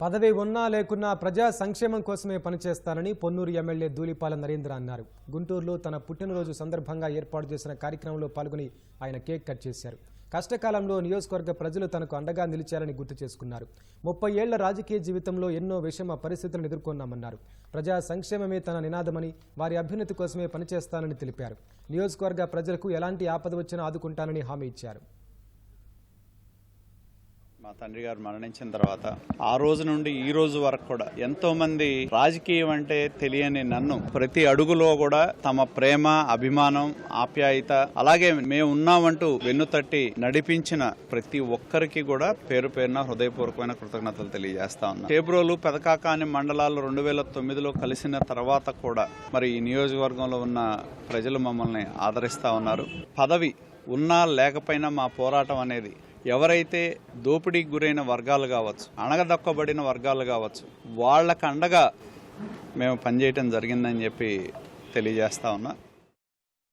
పదవి ఉన్నా లేకున్నా ప్రజా సంక్షేమం కోసమే పనిచేస్తానని పొన్నూరు ఎమ్మెల్యే ధూళిపాల నరేంద్ర అన్నారు. గుంటూరులో తన పుట్టినరోజు సందర్భంగా ఏర్పాటు చేసిన కార్యక్రమంలో పాల్గొని ఆయన కేక్ కట్ చేశారు. కష్టకాలంలో నియోజకవర్గ ప్రజలు తనకు అండగా నిలిచారని గుర్తు చేసుకున్నారు. ముప్పై ఏళ్ళ రాజకీయ జీవితంలో ఎన్నో విషమ పరిస్థితులను ఎదుర్కొన్నామన్నారు. ప్రజా సంక్షేమమే తన నినాదమని వారి అభ్యున్నతి కోసమే పనిచేస్తానని తెలిపారు. నియోజకవర్గ ప్రజలకు ఎలాంటి ఆపద వచ్చినా ఆదుకుంటానని హామీ ఇచ్చారు. మా తండ్రి గారు మరణించిన తర్వాత ఆ రోజు నుండి ఈ రోజు వరకు కూడా ఎంతో మంది రాజకీయం అంటే తెలియని నన్ను ప్రతి అడుగులో కూడా తమ ప్రేమ అభిమానం ఆప్యాయత అలాగే మేము ఉన్నామంటూ వెన్నుతట్టి నడిపించిన ప్రతి ఒక్కరికి కూడా పేరు పేరున హృదయపూర్వకమైన కృతజ్ఞతలు తెలియజేస్తా ఉన్నా. టేబ్రోలు పెదకాకాని మండలాలు రెండు వేల తొమ్మిదిలో కలిసిన తర్వాత కూడా మరి ఈ నియోజకవర్గంలో ఉన్న ప్రజలు మమ్మల్ని ఆదరిస్తా ఉన్నారు. పదవి ఉన్నా లేకపోయినా మా పోరాటం అనేది ఎవరైతే దోపిడీకి గురైన వర్గాలు కావచ్చు అణగదొక్కబడిన వర్గాలు కావచ్చు వాళ్ళకు అండగా మేము పనిచేయటం జరిగిందని చెప్పి తెలియజేస్తా ఉన్నా.